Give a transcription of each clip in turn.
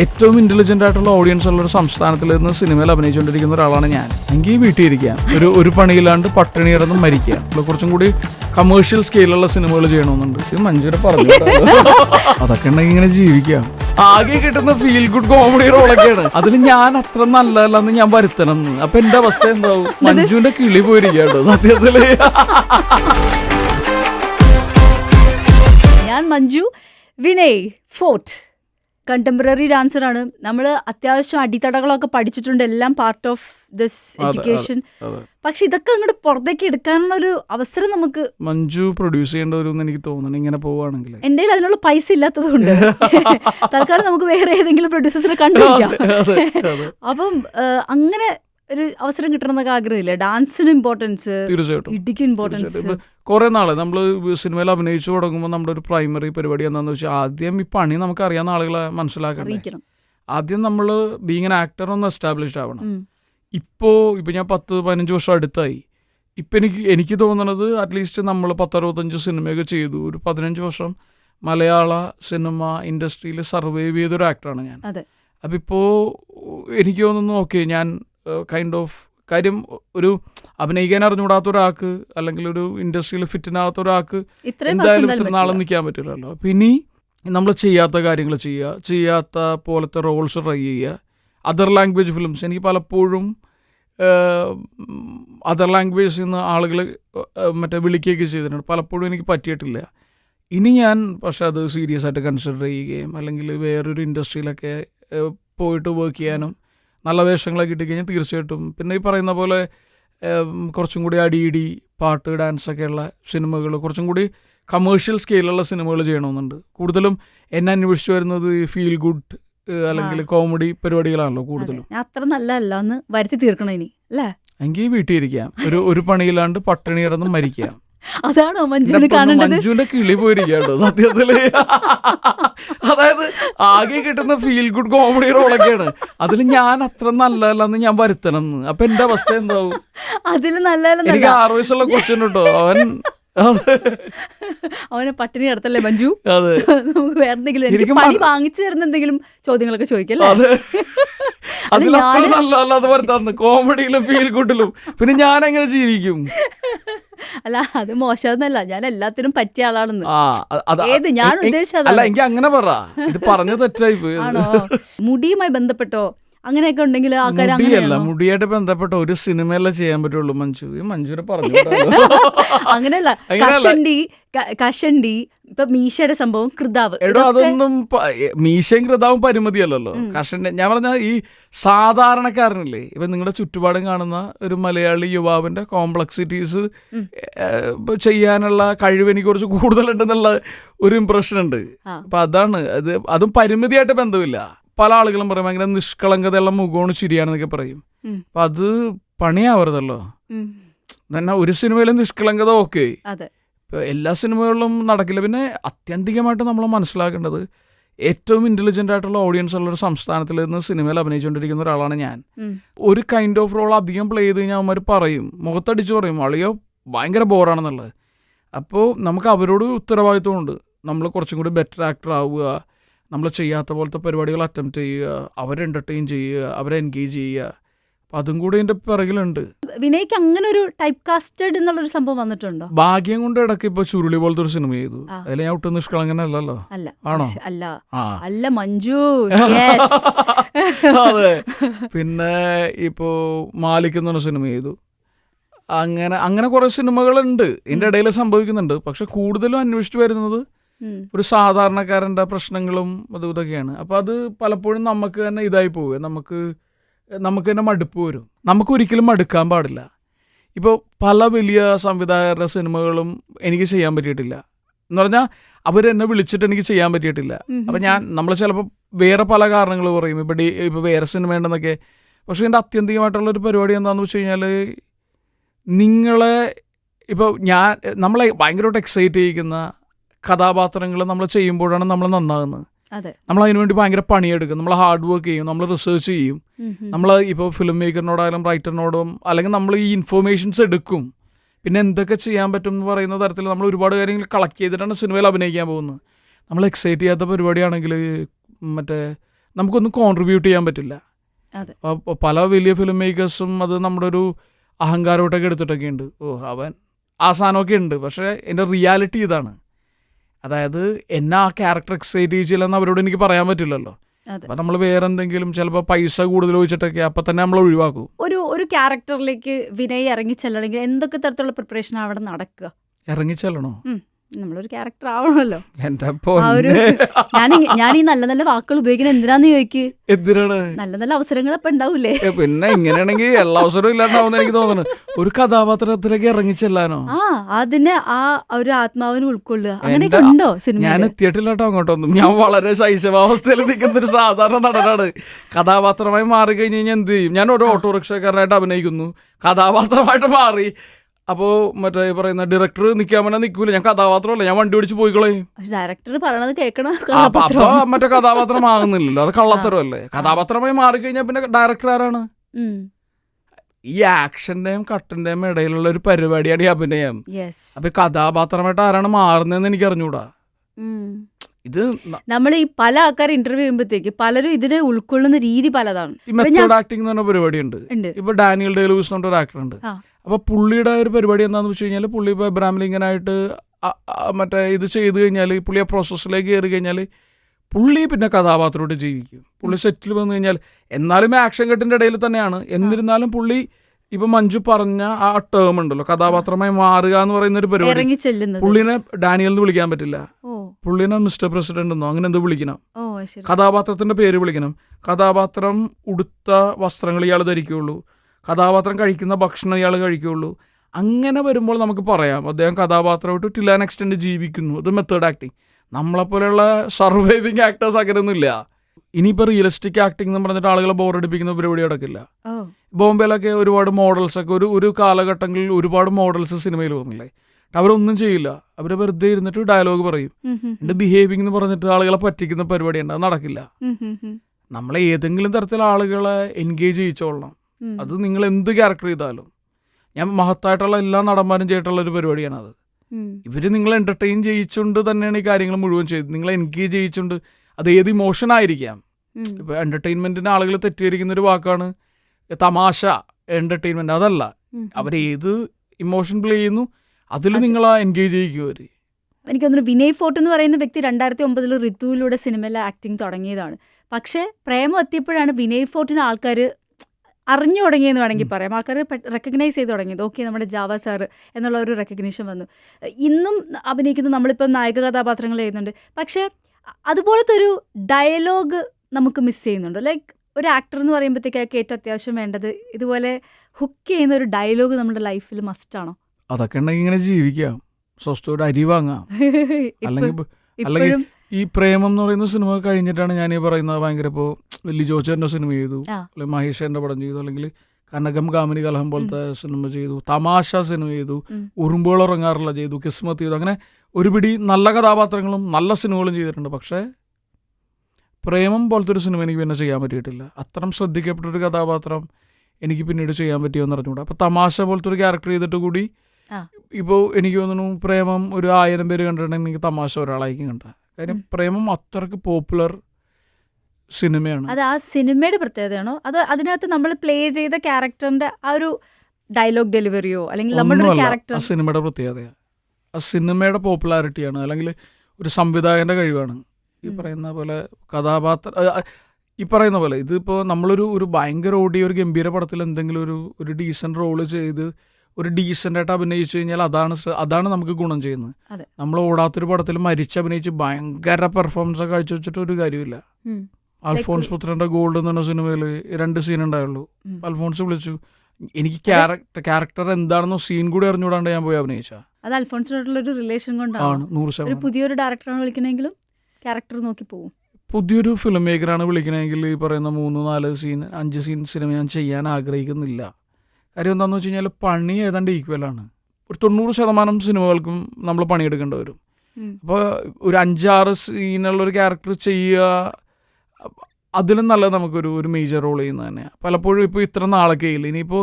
ഏറ്റവും ഇന്റലിജന്റ് ആയിട്ടുള്ള ഓഡിയൻസ് ഉള്ള ഒരു സംസ്ഥാനത്തിൽ നിന്ന് സിനിമയിൽ അഭിനയിച്ചുകൊണ്ടിരിക്കുന്ന ഒരാളാണ് ഞാൻ. എങ്കിൽ വീട്ടിൽ ഇരിക്കുക ഒരു ഒരു പണിയില്ലാണ്ട് പട്ടിണി കിടന്ന് മരിക്കുക കുറച്ചും കൂടി കമേഴ്ഷ്യൽ സ്കെയിലുള്ള സിനിമകൾ ചെയ്യണമെന്നുണ്ട്. ഇത് മഞ്ജുര പറഞ്ഞു അതൊക്കെ ഉണ്ടെങ്കിൽ ഇങ്ങനെ ജീവിക്കാം. ആകെ കിട്ടുന്ന ഫീൽ ഗുഡ് കോമഡി റോളൊക്കെയാണ് അതിൽ ഞാൻ അത്ര നല്ലതല്ലെന്ന് ഞാൻ വരുത്തണം അപ്പൊ എന്റെ അവസ്ഥ എന്താവും? മഞ്ജുവിന്റെ കിളി പോയിരിക്കാട്ടോ സത്യത്തിൽ ഞാൻ മഞ്ജു വിനയ് ഫോർട്ട്. കണ്ടംപററി ആണ്. നമ്മൾ അത്യാവശ്യം അടിത്തടകളൊക്കെ പഠിച്ചിട്ടുണ്ട്. എല്ലാം പാർട്ട് ഓഫ് ദിസ് എഡ്യൂക്കേഷൻ. പക്ഷെ ഇതൊക്കെ അങ്ങോട്ട് പുറത്തേക്ക് എടുക്കാനുള്ള ഒരു അവസരം നമുക്ക് മഞ്ജു പ്രൊഡ്യൂസ് ചെയ്യേണ്ട ഒരു എനിക്ക് തോന്നുന്നു. ഇങ്ങനെ പോവുകയാണെങ്കിൽ എന്റെ അതിനുള്ള പൈസ ഇല്ലാത്തതുകൊണ്ട്. തൽക്കാലം നമുക്ക് വേറെ ഏതെങ്കിലും പ്രൊഡ്യൂസേഴ്സിനെ കണ്ടുപിടിക്കാം. അപ്പം അങ്ങനെ ഒരു അവസരം കിട്ടണമെന്നൊക്കെ ആഗ്രഹമില്ല? ഡാൻസിന് ഇമ്പോർട്ടൻസ് തീർച്ചയായിട്ടും. ഇടിക്ക് ഇമ്പോർട്ടൻസ് കുറേ നാളെ നമ്മൾ സിനിമയിൽ അഭിനയിച്ചു തുടങ്ങുമ്പോൾ നമ്മുടെ ഒരു പ്രൈമറി പരിപാടി എന്താണെന്ന് വെച്ചാൽ ആദ്യം ഈ പണി നമുക്ക് അറിയാവുന്ന ആളുകളെ മനസ്സിലാക്കണം ആദ്യം നമ്മൾ ബീങ് ആൻ ആക്ടർ ഒന്ന് എസ്റ്റാബ്ലിഷ് ആവണം. ഇപ്പോൾ ഇപ്പോൾ ഇപ്പം ഞാൻ പത്ത് പതിനഞ്ച് വർഷം അടുത്തായി. ഇപ്പം എനിക്ക് എനിക്ക് തോന്നുന്നത് അറ്റ്ലീസ്റ്റ് നമ്മൾ പത്തറുപത്തഞ്ച് സിനിമയൊക്കെ ചെയ്തു. ഒരു പതിനഞ്ച് വർഷം മലയാള സിനിമ ഇൻഡസ്ട്രിയിൽ സർവൈവ് ചെയ്തൊരു ആക്ടറാണ് ഞാൻ. അതെ. അപ്പം ഇപ്പോൾ എനിക്ക് തോന്നുന്നു ഓക്കെ ഞാൻ കൈൻഡ് ഓഫ് കാര്യം ഒരു അഭിനയിക്കാൻ അറിഞ്ഞുകൂടാത്ത ഒരാൾക്ക് അല്ലെങ്കിൽ ഒരു ഇൻഡസ്ട്രിയിൽ ഫിറ്റിനാകാത്ത ഒരാൾക്ക് എന്തായാലും ഇത്ര നാളെ നിൽക്കാൻ പറ്റില്ലല്ലോ അപ്പം ഇനി നമ്മൾ ചെയ്യാത്ത കാര്യങ്ങൾ ചെയ്യുക. ചെയ്യാത്ത പോലത്തെ റോൾസ് ട്രൈ ചെയ്യുക. അതർ ലാംഗ്വേജ് ഫിലിംസ് എനിക്ക് പലപ്പോഴും അതർ ലാംഗ്വേജിൽ നിന്ന് ആളുകൾ മറ്റേ വിളിക്കുകയൊക്കെ ചെയ്തിട്ടുണ്ട്. പലപ്പോഴും എനിക്ക് പറ്റിയിട്ടില്ല. ഇനി ഞാൻ പക്ഷെ അത് സീരിയസ് ആയിട്ട് കൺസിഡർ ചെയ്യുകയും അല്ലെങ്കിൽ വേറൊരു ഇൻഡസ്ട്രിയിലൊക്കെ പോയിട്ട് വർക്ക് ചെയ്യാനും നല്ല വേഷങ്ങളൊക്കെ കിട്ടിക്കഴിഞ്ഞാൽ തീർച്ചയായിട്ടും. പിന്നെ ഈ പറയുന്ന പോലെ കുറച്ചും കൂടി അടിയിടി പാട്ട് ഡാൻസ് ഒക്കെയുള്ള സിനിമകൾ കുറച്ചും കൂടി കമേഴ്ഷ്യൽ സ്കെയിലുള്ള സിനിമകൾ ചെയ്യണമെന്നുണ്ട്. കൂടുതലും എന്നെ അന്വേഷിച്ച് വരുന്നത് ഫീൽ ഗുഡ് അല്ലെങ്കിൽ കോമഡി പരിപാടികളാണല്ലോ കൂടുതലും. അത്ര നല്ലതല്ല എന്ന് വരുത്തി തീർക്കണം ഇനി അല്ലേ? എങ്കിൽ വീട്ടിൽ ഇരിക്കാം. ഒരു ഒരു പണിയില്ലാണ്ട് പട്ടിണി കിടന്ന് മരിക്കാം. അതാണോ മഞ്ജുവിന് കാണേണ്ടത്. മഞ്ജുവിന്റെ കിളി പോയിരിക്കാണ്ടോ സത്യത്തിൽ. അതായത് ആകെ കിട്ടുന്ന ഫീൽ ഗുഡ് കോമഡി റോളൊക്കെയാണ്. അതിൽ ഞാൻ അത്ര നല്ലതല്ലെന്ന് ഞാൻ വരുത്തണം അപ്പൊ എന്റെ അവസ്ഥ എന്താവും? അതിൽ നല്ല എനിക്ക് ആറ് വയസ്സുള്ള കൊച്ചിനുണ്ടോ അവൻ അവനെ പട്ടിണി കിടത്തല്ലേ മഞ്ജു? നമുക്ക് വേറെ എന്തെങ്കിലും എനിക്ക് പണി വാങ്ങിച്ചു തരുന്ന എന്തെങ്കിലും ചോദ്യങ്ങളൊക്കെ ചോദിക്കല്ലേ കോമഡിയിലും ഫീൽ ഗുഡിലും പിന്നെ ഞാൻ എങ്ങനെ ജീവിക്കും? അല്ല അത് മോശമെന്നല്ല. ഞാൻ എല്ലാത്തിനും പറ്റിയ ആളാണെന്ന്. ഏത്? ഞാൻ ഉദ്ദേശിച്ചത് അല്ല എനിക്ക് അങ്ങനെ പറ. ഇത് പറഞ്ഞ തെറ്റായി മുടിയുമായി ബന്ധപ്പെട്ടോ? അങ്ങനെയൊക്കെ ഉണ്ടെങ്കിൽ ആൾക്കാർ മുടിയല്ല മുടിയായിട്ട് ബന്ധപ്പെട്ട ഒരു സിനിമയല്ലേ ചെയ്യാൻ പറ്റുള്ളൂ മഞ്ജു. ഈ മഞ്ജുനെ പറഞ്ഞു അങ്ങനെയല്ല. കഷണ്ടി കഷണ്ടി ഇപ്പൊ മീശയുടെ സംഭവം കൃതാവ്. എടോ അതൊന്നും മീശയും കൃതാവും പരിമിതിയല്ലല്ലോ. കഷണ്ടി ഞാൻ പറഞ്ഞ ഈ സാധാരണക്കാരനല്ലേ ഇപ്പൊ നിങ്ങളുടെ ചുറ്റുപാടും കാണുന്ന ഒരു മലയാളി യുവാവിന്റെ കോംപ്ലക്സിറ്റീസ് ചെയ്യാനുള്ള കഴിവ് എനിക്ക് കുറച്ച് കൂടുതലുണ്ടെന്നുള്ള ഒരു ഇമ്പ്രഷൻ ഉണ്ട്. അപ്പൊ അതാണ് അത് അതും പരിമിതിയായിട്ട് ബന്ധമില്ല. പല ആളുകളും പറയും ഭയങ്കര നിഷ്കളങ്കതയുള്ള മുഖമാണ് ചിരിയാണെന്നൊക്കെ പറയും. അപ്പൊ അത് പണിയാവരുതല്ലോ. തന്നെ ഒരു സിനിമയിലും നിഷ്കളങ്കത ഓക്കെ. എല്ലാ സിനിമകളിലും നടക്കില്ല. പിന്നെ അത്യന്തികമായിട്ട് നമ്മൾ മനസ്സിലാക്കേണ്ടത് ഏറ്റവും ഇന്റലിജന്റ് ആയിട്ടുള്ള ഓഡിയൻസ് ഉള്ള ഒരു സംസ്ഥാനത്തിൽ നിന്ന് സിനിമയിൽ അഭിനയിച്ചുകൊണ്ടിരിക്കുന്ന ഒരാളാണ് ഞാൻ. ഒരു കൈൻഡ് ഓഫ് റോൾ അധികം പ്ലേ ചെയ്ത് കഴിഞ്ഞാൽ അവന്മാർ പറയും മുഖത്തടിച്ച് പറയും അളിയോ ഭയങ്കര ബോറാണെന്നുള്ളത്. അപ്പോൾ നമുക്ക് അവരോട് ഉത്തരവാദിത്വമുണ്ട്. നമ്മൾ കുറച്ചും കൂടി ബെറ്റർ ആക്ടർ ആവുക നമ്മൾ ചെയ്യാത്ത പോലത്തെ പരിപാടികൾ അറ്റംപ്റ്റ് ചെയ്യുക അവരെ എന്റർടൈൻ ചെയ്യുക അവരെ എൻഗേജ് ചെയ്യുക. അപ്പം അതും കൂടി എന്റെ പിറകിലുണ്ട്. വിനയ്ക്ക് അങ്ങനെ ഒരു ടൈപ്പ് കാസ്റ്റഡ് എന്നുള്ളൊരു സംഭവം വന്നിട്ടുണ്ടോ? ഭാഗ്യം കൊണ്ട് ഇടയ്ക്ക് ഇപ്പൊ ചുരുളി പോലത്തെ ഒരു സിനിമ ചെയ്തു. അതിൽ ഞാൻ ഒട്ടും നിഷ്കളങ്കനല്ലല്ലോ. അല്ല. ആണോ? അല്ല. അല്ല മഞ്ജു. അതെ. പിന്നെ ഇപ്പോ മാലിക് എന്ന് പറഞ്ഞ സിനിമ ചെയ്തു. അങ്ങനെ അങ്ങനെ കുറെ സിനിമകളുണ്ട് എന്റെ ഇടയിൽ സംഭവിക്കുന്നുണ്ട്. പക്ഷെ കൂടുതലും അന്വേഷിച്ചു വരുന്നത്. ഒരു സാധാരണക്കാരന്റെ പ്രശ്നങ്ങളും അതും ഇതൊക്കെയാണ്. അപ്പോൾ അത് പലപ്പോഴും നമുക്ക് തന്നെ ഇതായി പോവുക. നമുക്ക് നമുക്ക് തന്നെ മടുപ്പ് വരും. നമുക്ക് ഒരിക്കലും മടുക്കാൻ പാടില്ല. ഇപ്പോൾ പല വലിയ സംവിധായകരുടെ സിനിമകളും എനിക്ക് ചെയ്യാൻ പറ്റിയിട്ടില്ല. എന്ന് പറഞ്ഞാൽ അവരെന്നെ വിളിച്ചിട്ട് എനിക്ക് ചെയ്യാൻ പറ്റിയിട്ടില്ല. അപ്പോൾ അപ്പം ഞാൻ നമ്മൾ ചിലപ്പോൾ വേറെ പല കാരണങ്ങൾ പറയും. ഇപ്പം ഡി ഇപ്പോൾ വേറെ സിനിമ ഉണ്ടെന്നൊക്കെ. പക്ഷേ എന്റെ ആത്യന്തികമായിട്ടുള്ള ഒരു പരിപാടി എന്താണെന്ന് വെച്ച് കഴിഞ്ഞാൽ നിങ്ങളെ ഇപ്പോൾ ഞാൻ നമ്മളെ ഭയങ്കരമായിട്ട് എക്സൈറ്റ് ചെയ്യിക്കുന്ന കഥാപാത്രങ്ങൾ നമ്മൾ ചെയ്യുമ്പോഴാണ് നമ്മൾ നന്നാകുന്നത്. നമ്മൾ അതിനുവേണ്ടി ഭയങ്കര പണിയെടുക്കും. നമ്മൾ ഹാർഡ് വർക്ക് ചെയ്യും. നമ്മൾ റിസർച്ച് ചെയ്യും. നമ്മൾ ഇപ്പോൾ ഫിലിം മേക്കറിനോടായാലും റൈറ്ററിനോടും അല്ലെങ്കിൽ നമ്മൾ ഈ ഇൻഫോർമേഷൻസ് എടുക്കും. പിന്നെ എന്തൊക്കെ ചെയ്യാൻ പറ്റും എന്ന് പറയുന്ന തരത്തിൽ നമ്മൾ ഒരുപാട് കാര്യങ്ങൾ കളക്ട് ചെയ്തിട്ടാണ് സിനിമയിൽ അഭിനയിക്കാൻ പോകുന്നത്. നമ്മൾ എക്സൈറ്റ് ചെയ്യാത്ത പരിപാടിയാണെങ്കിൽ മറ്റേ നമുക്കൊന്നും കോൺട്രിബ്യൂട്ട് ചെയ്യാൻ പറ്റില്ല. പല വലിയ ഫിലിം മേക്കേഴ്സും അത് നമ്മുടെ ഒരു അഹങ്കാരമായിട്ടൊക്കെ എടുത്തിട്ടൊക്കെ ഉണ്ട് ഓ അവൻ ആ സാധനമൊക്കെ ഉണ്ട്. പക്ഷേ എന്റെ റിയാലിറ്റി ഇതാണ്. അതായത് എന്നെ ആ ക്യാരക്ടർ എക്സൈറ്റ് ചെയ്യില്ലെന്ന് അവരോട് എനിക്ക് പറയാൻ പറ്റില്ലല്ലോ. അപ്പൊ നമ്മൾ വേറെ എന്തെങ്കിലും ചിലപ്പോൾ പൈസ കൂടുതൽ ചോദിച്ചിട്ടൊക്കെ അപ്പൊ തന്നെ നമ്മൾ ഒഴിവാക്കും. ഒരു ഒരു ക്യാരക്ടറിലേക്ക് വിനയ് ഇറങ്ങി ചെല്ലണമെങ്കിൽ എന്തൊക്കെ തരത്തിലുള്ള പ്രിപ്പറേഷൻ അവിടെ നടക്കുക? ഇറങ്ങിച്ചെല്ലണോ? നമ്മളൊരു ക്യാരക്ടർ ആവണമല്ലോ. ഞാൻ ഈ നല്ല നല്ല വാക്കുകൾ ഉപയോഗിക്കുന്നത് എന്തിനാന്ന് ചോദിക്ക്? എന്തിനാണ്? നല്ല നല്ല അവസരങ്ങൾ ഇപ്പൊ ഉണ്ടാവൂലേ? പിന്നെ ഇങ്ങനെയാണെങ്കിൽ എല്ലാ അവസരവും ഇല്ലാണ്ടാവുന്ന എനിക്ക് തോന്നുന്നു. ഒരു കഥാപാത്രത്തിലേക്ക് ഇറങ്ങിച്ചെല്ലാനോ ആ അതിനെ ആ ഒരു ആത്മാവിനെ ഉൾക്കൊള്ളുക. അങ്ങനെയൊക്കെ ഉണ്ടോ സിനിമ ഞാൻ എത്തിയിട്ടില്ല കേട്ടോ അങ്ങോട്ടൊന്നും. ഞാൻ വളരെ ശൈശവാവസ്ഥയിൽ നിൽക്കുന്ന ഒരു സാധാരണ നടനാണ്. കഥാപാത്രമായി മാറി കഴിഞ്ഞ് കഴിഞ്ഞാൽ എന്ത് ചെയ്യും? ഞാൻ ഒരു ഓട്ടോറിക്ഷക്കാരനായിട്ട് അഭിനയിക്കുന്നു. കഥാപാത്രമായിട്ട് മാറി. അപ്പോൾ മറ്റേ ഈ പറയുന്ന ഡയറക്ടർ നിൽക്കാൻ പറഞ്ഞാൽ നിൽക്കൂല ഞാൻ കഥാപാത്രമല്ല ഞാൻ വണ്ടി ഓടിച്ച് പോയിക്കളയും ഡയറക്ടർ പറയണത് കേൾക്കണ അപ്പൊ അപ്പൊ മറ്റേ കഥാപാത്രം ആകുന്നില്ലല്ലോ. അത് കള്ളത്തരമല്ലേ? കഥാപാത്രമായി മാറിക്കഴിഞ്ഞാൽ പിന്നെ ഡയറക്ടർ ആരാണ്. ഈ ആക്ഷന്റെയും കട്ടിന്റെയും ഇടയിലുള്ള ഒരു പരിപാടിയാണ് ഈ അഭിനയം. അപ്പൊ കഥാപാത്രമായിട്ട് ആരാണ് മാറുന്നതെന്ന് എനിക്ക് അറിഞ്ഞൂടാ ഇത് നമ്മൾ ഈ പല ആൾക്കാർ ഇന്റർവ്യൂ ചെയ്യുമ്പോഴത്തേക്ക് പലരും ഇതിനെ ഉൾക്കൊള്ളുന്ന രീതി പലതാണ്. ഈ മെത്തേഡ് ആക്ടിംഗ് എന്ന് പറഞ്ഞ പരിപാടിയുണ്ട്. ഉണ്ട്. ഇപ്പൊ ഡാനിയൽ ഡേ ലൂസ് ആക്ടർ ഉണ്ട്. ആ. അപ്പൊ പുള്ളിയുടെ ഒരു പരിപാടി എന്താണെന്ന് വെച്ച് കഴിഞ്ഞാൽ പുള്ളി ഇപ്പൊ എബ്രാം ലിങ്കനായിട്ട് അ- അ- മറ്റേ ഇത് ചെയ്ത് കഴിഞ്ഞാൽ പുള്ളി ആ പ്രോസസ്സിലേക്ക് കയറി കഴിഞ്ഞാൽ പുള്ളി പിന്നെ കഥാപാത്രമായിട്ട് ജീവിക്കും. പുള്ളി സെറ്റിൽ വന്നു കഴിഞ്ഞാൽ എന്നാലും ആക്ഷൻ കെട്ടിന്റെ ഇടയിൽ തന്നെയാണ്. എന്നിരുന്നാലും പുള്ളി ഇപ്പൊ മഞ്ജു പറഞ്ഞ ആ ടേം ഉണ്ടല്ലോ കഥാപാത്രമായി മാറുക എന്ന് പറയുന്ന ഒരു പരിപാടി. പുള്ളിനെ ഡാനിയൽ എന്ന് വിളിക്കാൻ പറ്റില്ല. പുള്ളിനെ മിസ്റ്റർ പ്രസിഡന്റ് എന്നോ അങ്ങനെ എന്തോ വിളിക്കണം. കഥാപാത്രത്തിന്റെ പേര് വിളിക്കണം. കഥാപാത്രം ഉടുത്ത വസ്ത്രങ്ങൾ ഇയാൾ ധരിക്കുകയുള്ളൂ കഥാപാത്രം കഴിക്കുന്ന ഭക്ഷണം ഇയാൾ കഴിക്കുകയുള്ളൂ അങ്ങനെ വരുമ്പോൾ നമുക്ക് പറയാം അദ്ദേഹം കഥാപാത്രമായിട്ട് ടിൽ ആൻ എക്സ്റ്റെൻഡ് ജീവിക്കുന്നു. അത് മെത്തേഡ് ആക്ടിങ് നമ്മളെപ്പോലെയുള്ള സർവൈവിങ് ആക്ടേഴ്സ് അങ്ങനെ അങ്ങനെയൊന്നുമില്ല. ഇനിയിപ്പോൾ റിയലിസ്റ്റിക് ആക്ടിംഗ് എന്ന് പറഞ്ഞിട്ട് ആളുകളെ ബോറടിപ്പിക്കുന്ന പരിപാടി അടക്കില്ല ബോംബെയിലൊക്കെ ഒരുപാട് മോഡൽസ് ഒക്കെ ഒരു ഒരു കാലഘട്ടങ്ങളിൽ ഒരുപാട് മോഡൽസ് സിനിമയിൽ വന്നില്ലേ? അവരൊന്നും ചെയ്യില്ല. അവർ വെറുതെ ഇരുന്നിട്ട് ഡയലോഗ് പറയും. എന്റെ എന്റെ ബിഹേവിംഗ് എന്ന് പറഞ്ഞിട്ട് ആളുകളെ പറ്റിക്കുന്ന പരിപാടി അത് നടക്കില്ല. നമ്മളെ ഏതെങ്കിലും തരത്തിൽ ആളുകളെ എൻഗേജ് ചെയ്യിച്ചോളണം. അത് നിങ്ങൾ എന്ത് ക്യാരക്ടർ ചെയ്താലും. ഞാൻ മഹത്തായിട്ടുള്ള എല്ലാ നടന്മാരും ചെയ്തിട്ടുള്ള ഒരു പരിപാടിയാണ് അത്. ഇവർ ഇവർ നിങ്ങൾ എന്റർടൈൻ ചെയ്യിച്ചുകൊണ്ട് തന്നെയാണ് ഈ കാര്യങ്ങൾ മുഴുവൻ ചെയ്തത് നിങ്ങളെ എൻഗേജ് ചെയ്യിച്ചുകൊണ്ട് അത് ഏത് ഇമോഷൻ ആയിരിക്കാം. ഇപ്പൊ ഇപ്പോൾ എന്റർടൈൻമെന്റിന് ആളുകൾ തെറ്റിദ്ധരിക്കുന്ന ഒരു വാക്കാണ് തമാശ എന്റർടൈൻമെന്റ് അതല്ല. അവരേത് അവർ ഏത് ഇമോഷൻ പ്ലേ ചെയ്യുന്നു അതിൽ നിങ്ങൾ എൻഗേജ് ചെയ്യിക്കും അവർ എനിക്ക് തോന്നുന്നു വിനയ് ഫോർട്ട് എന്ന് പറയുന്ന വ്യക്തി രണ്ടായിരത്തി ഒമ്പതിൽ ഋതുവിലൂടെ സിനിമയിൽ ആക്ടിങ് തുടങ്ങിയതാണ്. പക്ഷേ പ്രേമം എത്തിയപ്പോഴാണ് വിനയ് ഫോർട്ടിന് ആൾക്കാർ അറിഞ്ഞു തുടങ്ങിയെന്ന് വേണമെങ്കിൽ പറയാം. ആൾക്കാർ റെക്കഗ്നൈസ് ചെയ്ത് തുടങ്ങിയത് ഓക്കെ നമ്മുടെ ജാവ സാർ എന്നുള്ള ഒരു റെക്കഗ്നീഷൻ വന്നു. ഇന്നും അഭിനയിക്കുന്നു. നമ്മളിപ്പം നായക കഥാപാത്രങ്ങൾ ചെയ്യുന്നുണ്ട്. പക്ഷേ അതുപോലത്തെ ഒരു ഡയലോഗ് നമുക്ക് മിസ് ചെയ്യുന്നുണ്ട്. ലൈക്ക് ഒരു ആക്ടർ എന്ന് പറയുമ്പോഴത്തേക്ക് ഏറ്റവും അത്യാവശ്യം വേണ്ടത് ഇതുപോലെ ഹുക്ക് ചെയ്യുന്ന ഒരു ഡയലോഗ് നമ്മുടെ ലൈഫിൽ മസ്റ്റാണോ അതൊക്കെ ഉണ്ടെങ്കിൽ ഇങ്ങനെ ജീവിക്കാം. സ്വസ്ഥയുടെ അരി വാങ്ങാം. അല്ലെങ്കിൽ ഈ പ്രേമം എന്ന് പറയുന്ന സിനിമ കഴിഞ്ഞിട്ടാണ് ഞാൻ ഈ പറയുന്നത് ഭയങ്കര ഇപ്പോൾ വലിയ ജോച്ചേന്റെ സിനിമ ചെയ്തു. അല്ലെങ്കിൽ മഹേഷേന്റെ പടം ചെയ്തു. അല്ലെങ്കിൽ കനകം കാമിനി കലഹം പോലത്തെ സിനിമ ചെയ്തു. തമാശ സിനിമ ചെയ്തു. ഉറുമ്പോൾ ഉറങ്ങാറില്ല ചെയ്തു. കിസ്മത്ത് ചെയ്തു. അങ്ങനെ ഒരുപിടി നല്ല കഥാപാത്രങ്ങളും നല്ല സിനിമകളും ചെയ്തിട്ടുണ്ട്. പക്ഷേ പ്രേമം പോലത്തെ ഒരു സിനിമ എനിക്ക് പിന്നെ ചെയ്യാൻ പറ്റിയിട്ടില്ല. അത്തരം ശ്രദ്ധിക്കപ്പെട്ടൊരു കഥാപാത്രം എനിക്ക് പിന്നീട് ചെയ്യാൻ പറ്റിയോ എന്ന് അറിഞ്ഞുകൂടാ. അപ്പോൾ തമാശ പോലത്തെ ഒരു ക്യാരക്ടർ ചെയ്തിട്ട് കൂടി. ഇപ്പോൾ എനിക്ക് തോന്നുന്നു പ്രേമം ഒരു ആയിരം പേര് കണ്ടിട്ടുണ്ടെങ്കിൽ എനിക്ക് തമാശ ഒരാളായിരിക്കും കണ്ട കാര്യം പ്രേമം അത്രയ്ക്ക് പോപ്പുലർ സിനിമയാണ്. അത് ആ സിനിമയുടെ പ്രത്യേകതയാണോ? അത് അതിനകത്ത് നമ്മൾ പ്ലേ ചെയ്ത ക്യാരക്ടറിന്റെ ആ ഒരു ഡയലോഗ് ഡെലിവറിയോ അല്ലെങ്കിൽ നമ്മുടെ ക്യാരക്ടർ ആ സിനിമയുടെ പ്രത്യേകതയാണ് ആ സിനിമയുടെ പോപ്പുലാരിറ്റിയാണ് അല്ലെങ്കിൽ ഒരു സംവിധായകന്റെ കഴിവാണ്. ഈ പറയുന്ന പോലെ കഥാപാത്ര ഈ പറയുന്ന പോലെ ഇതിപ്പോൾ നമ്മളൊരു ഒരു ഭയങ്കര ഓടിയ ഒരു ഗംഭീര പടത്തിൽ എന്തെങ്കിലും ഒരു ഒരു ഡീസന്റ് റോൾ ചെയ്ത് ഒരു ഡീസന്റായിട്ട് അഭിനയിച്ചു കഴിഞ്ഞാൽ അതാണ് അതാണ് നമുക്ക് ഗുണം ചെയ്യുന്നത്. നമ്മൾ ഓടാത്തൊരു പടത്തിൽ മരിച്ച് അഭിനയിച്ച് ഭയങ്കര പെർഫോമൻസ് ഒക്കെ കാഴ്ചവെച്ചിട്ട് ഒരു കാര്യമില്ല അൽഫോൺസ് പുത്രന്റെ ഗോൾഡ് എന്ന് പറഞ്ഞ സിനിമയിൽ രണ്ട് സീൻ ഉണ്ടായുള്ളൂ. അൽഫോൺസ് വിളിച്ചു. എനിക്ക് ക്യാരക്ടർ ക്യാരക്ടർ എന്താണെന്നോ സീൻ കൂടി അറിഞ്ഞുകൂടാണ്ട് ഞാൻ പോയി അഭിനയിച്ച അത് അൽഫോൺസിനോടുള്ള ഒരു റിലേഷൻ കൊണ്ടാണ്? നൂറ് ശതമാനം. പുതിയൊരു ഡയറക്ടറാണ് വിളിക്കണമെങ്കിലും ക്യാരക്ടർ നോക്കി പോകും പുതിയൊരു ഫിലിം മേക്കറാണ് വിളിക്കണമെങ്കിൽ ഈ പറയുന്ന മൂന്ന് നാല് സീൻ അഞ്ച് സീൻ സിനിമ ഞാൻ ചെയ്യാൻ ആഗ്രഹിക്കുന്നില്ല. കാര്യം എന്താണെന്ന് വെച്ച് കഴിഞ്ഞാൽ പണി ഏതാണ്ട് ഈക്വലാണ് ഒരു തൊണ്ണൂറ് ശതമാനം സിനിമകൾക്കും നമ്മൾ പണിയെടുക്കേണ്ടി വരും. അപ്പോൾ ഒരു അഞ്ചാറ് സീനുള്ള ഒരു ക്യാരക്ടർ ചെയ്യുക അതിലും നല്ലത് നമുക്കൊരു ഒരു മേജർ റോൾ ചെയ്യുന്നത് തന്നെയാണ് പലപ്പോഴും ഇപ്പോൾ ഇത്ര നാളൊക്കെ ഇല്ല ഇനിയിപ്പോൾ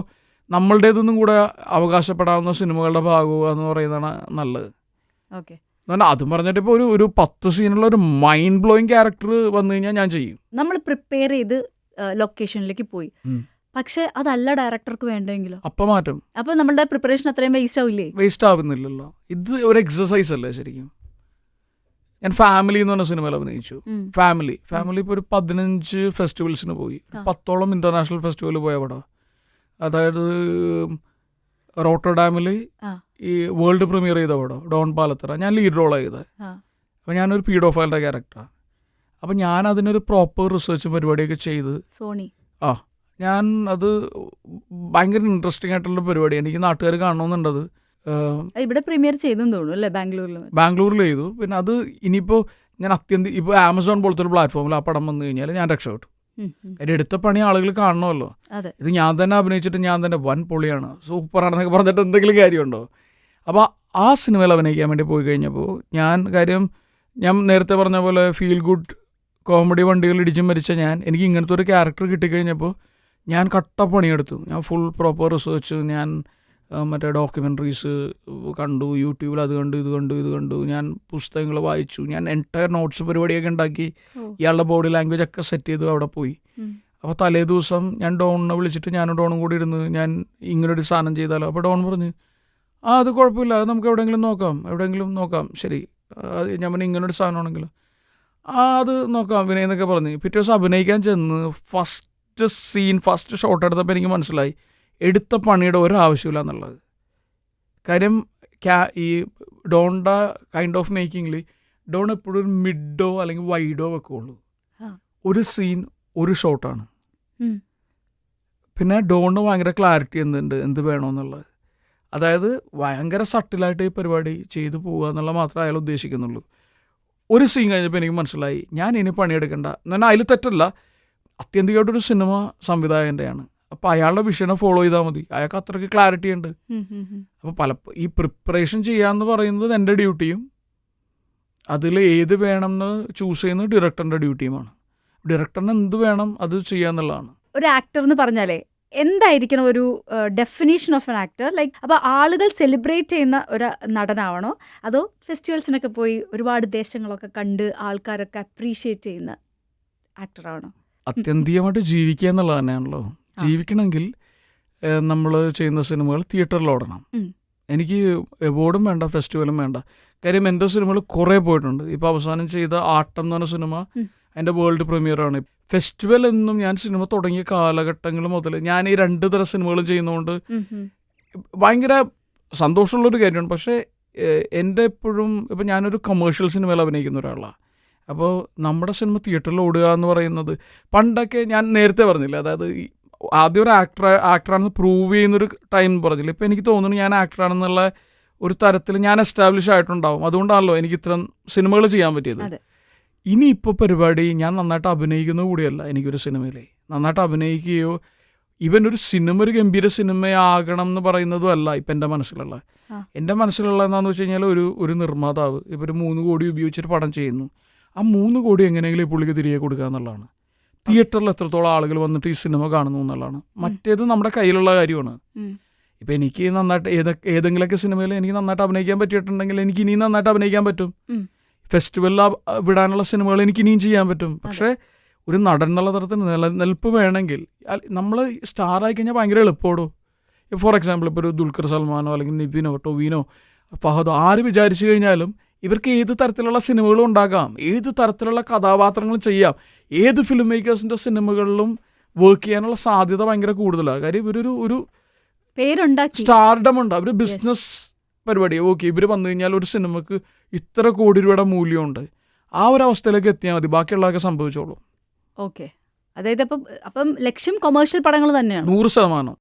നമ്മളുടേതൊന്നും കൂടെ അവകാശപ്പെടാവുന്ന സിനിമകളുടെ ഭാഗവും എന്ന് പറയുന്നതാണ് നല്ലത്. ഓക്കെ. അതും പറഞ്ഞിട്ട് ഇപ്പോൾ ഒരു ഒരു പത്ത് സീനുള്ള ഒരു മൈൻഡ് ബ്ലോയിങ് ക്യാരക്ടർ വന്നു കഴിഞ്ഞാൽ ഞാൻ ചെയ്യും. നമ്മൾ പ്രിപ്പയർ ചെയ്ത് ലൊക്കേഷനിലേക്ക് പോയി. പക്ഷെ അതല്ല ഡയറക്ടർക്ക് വേണ്ടെങ്കിലോ? അപ്പൊ മാറ്റം. അപ്പൊ നമ്മുടെ പ്രിപ്പറേഷൻ അത്രയും വേസ്റ്റ് ആവില്ലേ? വേസ്റ്റ് ആവുന്നില്ലല്ലോ. ഇത് ഒരു എക്സസൈസ് അല്ലേ ശരിക്കും? ഞാൻ ഫാമിലി എന്ന് പറഞ്ഞ സിനിമയിൽ അഭിനയിച്ചു. ഫാമിലി ഫാമിലി ഇപ്പോൾ ഒരു പതിനഞ്ച് ഫെസ്റ്റിവൽസിന് പോയി. ആ. പത്തോളം ഇന്റർനാഷണൽ ഫെസ്റ്റിവൽ പോയ അവിടെ. അതായത് റോട്ടർഡാമിൽ ഡാമിൽ ഈ വേൾഡ് പ്രീമിയർ ചെയ്ത പടം ഡോൺ പാലത്തറ. ഞാൻ ലീഡ് റോൾ ചെയ്തത് അപ്പം ഞാനൊരു പീഡോഫൈലിന്റെ ക്യാരക്ടറാണ് അപ്പം ഞാൻ അതിനൊരു പ്രോപ്പർ റിസർച്ചും പരിപാടിയൊക്കെ ചെയ്ത് സോണി. ഞാൻ അത് ഭയങ്കര ഇൻട്രസ്റ്റിംഗ് ആയിട്ടുള്ള പരിപാടിയാണ് എനിക്ക് നാട്ടുകാർ കാണണമെന്നുണ്ടത് ഇവിടെ പ്രീമിയർ ചെയ്തെന്ന് തോന്നുന്നു അല്ലേ? ബാംഗ്ലൂരിൽ ബാംഗ്ലൂരിൽ ചെയ്തു. പിന്നെ അത് ഇനിയിപ്പോൾ ഞാൻ അത്യന്തി ഇപ്പോൾ ആമസോൺ പോലത്തെ ഒരു പ്ലാറ്റ്ഫോമിൽ ആ പടം വന്നു കഴിഞ്ഞാൽ ഞാൻ രക്ഷപ്പെട്ടു. കാര്യം എടുത്ത പണി ആളുകൾ കാണണമല്ലോ. ഇത് ഞാൻ തന്നെ അഭിനയിച്ചിട്ട് ഞാൻ തന്നെ വൻ പൊളിയാണ്. സൂപ്പറാണെന്നൊക്കെ പറഞ്ഞിട്ട് എന്തെങ്കിലും കാര്യമുണ്ടോ? അപ്പോൾ ആ സിനിമയിൽ അഭിനയിക്കാൻ വേണ്ടി പോയി കഴിഞ്ഞപ്പോൾ ഞാൻ കാര്യം ഞാൻ നേരത്തെ പറഞ്ഞ പോലെ ഫീൽ ഗുഡ് കോമഡി വണ്ടികൾ ഇടിച്ചും മരിച്ച ഞാൻ എനിക്ക് ഇങ്ങനത്തെ ഒരു ക്യാരക്ടർ കിട്ടിക്കഴിഞ്ഞപ്പോൾ ഞാൻ കട്ട പണിയെടുത്തു. ഞാൻ ഫുൾ പ്രോപ്പർ റിസേർച്ച് ഞാൻ മറ്റേ ഡോക്യുമെന്ററീസ് കണ്ടു യൂട്യൂബിൽ അത് കണ്ടു ഇത് കണ്ടു ഇത് കണ്ടു. ഞാൻ പുസ്തകങ്ങൾ വായിച്ചു. ഞാൻ എന്റയർ നോട്ട്സ് പരിപാടിയൊക്കെ ഉണ്ടാക്കി. ഇയാളുടെ ബോഡി ലാംഗ്വേജ് ഒക്കെ സെറ്റ് ചെയ്തു അവിടെ പോയി. അപ്പോൾ തലേ ദിവസം ഞാൻ ഡോണിനെ വിളിച്ചിട്ട് ഞാനും ഡോണും കൂടി ഇരുന്ന് ഞാൻ ഇങ്ങനൊരു സാധനം ചെയ്താലോ? അപ്പോൾ ഡോൺ പറഞ്ഞ് ആ അത് കുഴപ്പമില്ല. അത് നമുക്ക് എവിടെയെങ്കിലും നോക്കാം. എവിടെയെങ്കിലും നോക്കാം. ശരി. ഞാൻ പറഞ്ഞു ഇങ്ങനൊരു സാധനമാണെങ്കിൽ ആ അത് നോക്കാം. അഭിനയെന്നൊക്കെ എന്നൊക്കെ പറഞ്ഞ്. പിറ്റേ ദിവസം അഭിനയിക്കാൻ ചെന്ന് ഫസ്റ്റ് സീൻ ഫസ്റ്റ് ഷോട്ട് എടുത്തപ്പോൾ എനിക്ക് മനസ്സിലായി. എടുത്ത പണിയുടെ ഒരു ആവശ്യമില്ല എന്നുള്ളത്. കാര്യം ക്യാ ഈ ഡോണ്ട കൈൻഡ് ഓഫ് മേക്കിങ്ങിൽ ഡോൺ എപ്പോഴും ഒരു മിഡോ അല്ലെങ്കിൽ വൈഡോ വെക്കുള്ളൂ. ഒരു സീൻ ഒരു ഷോട്ടാണ്. പിന്നെ ഡോണിന് ഭയങ്കര ക്ലാരിറ്റി എന്തുണ്ട് എന്ത് വേണമെന്നുള്ളത് അതായത് ഭയങ്കര സട്ടിലായിട്ട് ഈ പരിപാടി ചെയ്തു പോകുക എന്നുള്ള മാത്രമേ അയാൾ ഉദ്ദേശിക്കുന്നുള്ളൂ. ഒരു സീൻ കഴിഞ്ഞപ്പോൾ എനിക്ക് മനസ്സിലായി ഞാൻ ഇനി പണിയെടുക്കണ്ട. എന്നാൽ അതിൽ തെറ്റല്ല. അത്യന്തികമായിട്ടൊരു സിനിമ സംവിധായകന്റെയാണ്. അപ്പോൾ അയാളുടെ വിഷനെ ഫോളോ ചെയ്താൽ മതി. അയാൾക്ക് അത്രയ്ക്ക് ക്ലാരിറ്റി ഉണ്ട്. അപ്പോൾ പല ഈ പ്രിപ്പറേഷൻ ചെയ്യാന്ന് പറയുന്നത് എന്റെ ഡ്യൂട്ടിയും അതിൽ ഏത് വേണം എന്ന് ചൂസ് ചെയ്യുന്നത് ഡയറക്ടറിന്റെ ഡ്യൂട്ടിയുമാണ് ഡയറക്ടറിന് എന്ത് വേണം അത് ചെയ്യാന്നുള്ളതാണ് ഒരു ആക്ടർ എന്ന് പറഞ്ഞാലേ എന്തായിരിക്കണം ഒരു definition of an actor like അപ്പോൾ ആളുകൾ സെലിബ്രേറ്റ് ചെയ്യുന്ന ഒരു നടനാവണോ? അതോ ഫെസ്റ്റിവൽസിനൊക്കെ പോയി ഒരുപാട് ദേശങ്ങളൊക്കെ കണ്ട് ആൾക്കാരൊക്കെ അപ്രീഷിയേറ്റ് ചെയ്യുന്ന ആക്ടറാണോ അത്യന്തികമായിട്ട് ജീവിക്കുക എന്നുള്ളത് തന്നെയാണല്ലോ. ജീവിക്കണമെങ്കിൽ നമ്മൾ ചെയ്യുന്ന സിനിമകൾ തിയേറ്ററിൽ ഓടണം. എനിക്ക് എവോർഡും വേണ്ട ഫെസ്റ്റിവലും വേണ്ട. കാര്യം എന്റെ സിനിമകൾ കുറേ പോയിട്ടുണ്ട്. ഇപ്പോൾ അവസാനം ചെയ്ത ആട്ടം എന്ന് പറഞ്ഞ സിനിമ. എന്റെ വേൾഡ് പ്രീമിയറാണ്. ഫെസ്റ്റിവൽ എന്നും ഞാൻ സിനിമ തുടങ്ങിയ കാലഘട്ടങ്ങൾ മുതൽ ഞാൻ ഈ രണ്ട് തരം സിനിമകളും ചെയ്യുന്നതുകൊണ്ട്. ഭയങ്കര സന്തോഷമുള്ളൊരു കാര്യമാണ്. പക്ഷേ എന്റെ എപ്പോഴും ഇപ്പം ഞാനൊരു കമേഴ്ഷ്യൽ സിനിമയിൽ അഭിനയിക്കുന്ന ഒരാളാണ് അപ്പോൾ നമ്മുടെ സിനിമ തിയേറ്ററിൽ ഓടുക എന്ന് പറയുന്നത് പണ്ടൊക്കെ ഞാൻ നേരത്തെ പറഞ്ഞില്ല അതായത് ആദ്യം ഒരു ആക്ടർ ആക്ടറാണെന്ന് പ്രൂവ് ചെയ്യുന്നൊരു ടൈം പറഞ്ഞില്ല. ഇപ്പോൾ എനിക്ക് തോന്നുന്നു ഞാൻ ആക്ടറാണെന്നുള്ള ഒരു തരത്തിൽ ഞാൻ എസ്റ്റാബ്ലിഷ് ആയിട്ടുണ്ടാവും. അതുകൊണ്ടാണല്ലോ എനിക്ക് ഇത്തരം സിനിമകൾ ചെയ്യാൻ പറ്റിയത്. ഇനി ഇപ്പോൾ പരിപാടി ഞാൻ നന്നായിട്ട് അഭിനയിക്കുന്നത് കൂടിയല്ല എനിക്കൊരു സിനിമയിലെ. നന്നായിട്ട് അഭിനയിക്കുകയോ ഇവൻ ഒരു സിനിമ ഒരു ഗംഭീര സിനിമയാകണം എന്ന് പറയുന്നതും അല്ല ഇപ്പം എന്റെ മനസ്സിലുള്ള. എന്റെ മനസ്സിലുള്ള എന്താണെന്ന് വെച്ച് കഴിഞ്ഞാൽ ഒരു ഒരു നിർമ്മാതാവ് ഇപ്പോൾ ഒരു മൂന്ന് കോടി ഉപയോഗിച്ചൊരു പടം ചെയ്യുന്നു. ആ മൂന്ന് കോടി എങ്ങനെയെങ്കിലും ഈ പുള്ളിക്ക് തിരികെ കൊടുക്കുക എന്നുള്ളതാണ്. തിയേറ്ററിൽ എത്രത്തോളം ആളുകൾ വന്നിട്ട് ഈ സിനിമ കാണുന്നു എന്നുള്ളതാണ്. മറ്റേത് നമ്മുടെ കയ്യിലുള്ള കാര്യമാണ്. ഇപ്പം എനിക്ക് നന്നായിട്ട് ഏതൊക്കെ ഏതെങ്കിലുമൊക്കെ സിനിമയിൽ എനിക്ക് നന്നായിട്ട് അഭിനയിക്കാൻ പറ്റിയിട്ടുണ്ടെങ്കിൽ എനിക്ക് ഇനിയും നന്നായിട്ട് അഭിനയിക്കാൻ പറ്റും. ഫെസ്റ്റിവലിൽ വിടാനുള്ള സിനിമകൾ എനിക്ക് ഇനിയും ചെയ്യാൻ പറ്റും. പക്ഷേ ഒരു നടൻ എന്നുള്ള തരത്തിൽ നിലനിൽപ്പ് വേണമെങ്കിൽ നമ്മൾ സ്റ്റാർ ആയി കഴിഞ്ഞാൽ ഭയങ്കര എളുപ്പമാടോ? ഫോർ എക്സാമ്പിൾ ഇപ്പോൾ ഒരു ദുൽഖർ സൽമാനോ അല്ലെങ്കിൽ നിബിനോ ടൊവിനോ ഫഹദോ ആര് വിചാരിച്ചു കഴിഞ്ഞാലും ഇവർക്ക് ഏത് തരത്തിലുള്ള സിനിമകളും ഉണ്ടാകാം ഏത് തരത്തിലുള്ള കഥാപാത്രങ്ങളും ചെയ്യാം ഏത് ഫിലിം മേക്കേഴ്സിന്റെ സിനിമകളിലും വർക്ക് ചെയ്യാനുള്ള സാധ്യത ഭയങ്കര കൂടുതലാണ് കാര്യം ഇവരൊരു ഒരു പേരുണ്ടാക്കി. സ്റ്റാർഡം ഉണ്ട്. അവർ ബിസിനസ് പരിപാടി ഓക്കെ ഇവർ വന്നു കഴിഞ്ഞാൽ ഒരു സിനിമക്ക് ഇത്ര കോടി രൂപയുടെ മൂല്യമുണ്ട്. ആ ഒരു അവസ്ഥയിലേക്ക് എത്തിയാൽ മതി. ബാക്കിയുള്ളതൊക്കെ സംഭവിച്ചോളൂ. ഓക്കെ അതായത് അപ്പം അപ്പം ലക്ഷ്യം കൊമേഴ്ഷ്യൽ പടങ്ങൾ തന്നെയാണ്. നൂറ് ശതമാനം.